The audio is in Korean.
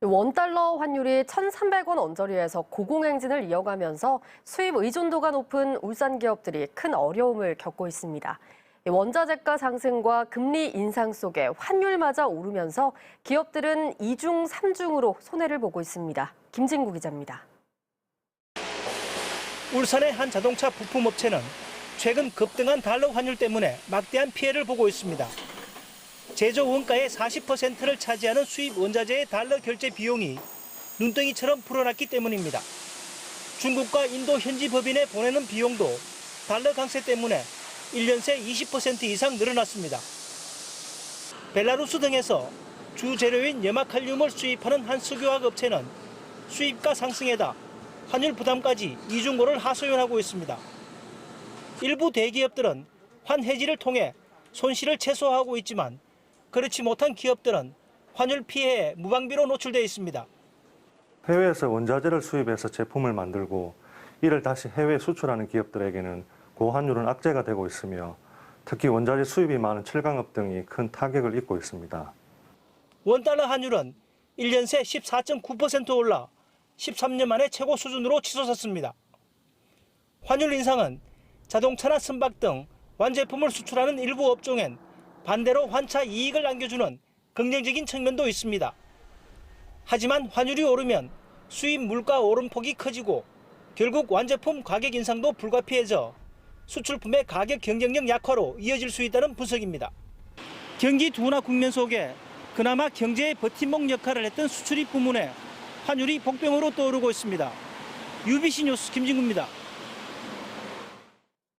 원달러 환율이 1,300원 언저리에서 고공행진을 이어가면서 수입 의존도가 높은 울산 기업들이 큰 어려움을 겪고 있습니다. 원자재가 상승과 금리 인상 속에 환율마저 오르면서 기업들은 이중삼중으로 손해를 보고 있습니다. 김진구 기자입니다. 울산의 한 자동차 부품업체는 최근 급등한 달러 환율 때문에 막대한 피해를 보고 있습니다. 제조 원가의 40%를 차지하는 수입 원자재의 달러 결제 비용이 눈덩이처럼 불어났기 때문입니다. 중국과 인도 현지 법인에 보내는 비용도 달러 강세 때문에 1년 새 20% 이상 늘어났습니다. 벨라루스 등에서 주 재료인 염화칼륨을 수입하는 한 석유화학 업체는 수입가 상승에다 환율 부담까지 이중고를 하소연하고 있습니다. 일부 대기업들은 환 해지를 통해 손실을 최소화하고 있지만 그렇지 못한 기업들은 환율 피해에 무방비로 노출돼 있습니다. 해외에서 원자재를 수입해서 제품을 만들고 이를 다시 해외 수출하는 기업들에게는 고환율은 악재가 되고 있으며 특히 원자재 수입이 많은 철강업 등이 큰 타격을 입고 있습니다. 원달러 환율은 1년 새 14.9% 올라 13년 만에 최고 수준으로 치솟았습니다. 환율 인상은 자동차나 선박 등 완제품을 수출하는 일부 업종엔 반대로 환차 이익을 안겨주는 긍정적인 측면도 있습니다. 하지만 환율이 오르면 수입 물가 오름폭이 커지고 결국 완제품 가격 인상도 불가피해져 수출품의 가격 경쟁력 약화로 이어질 수 있다는 분석입니다. 경기 둔화 국면 속에 그나마 경제의 버팀목 역할을 했던 수출입 부문에 환율이 복병으로 떠오르고 있습니다. UBC 뉴스 김진구입니다.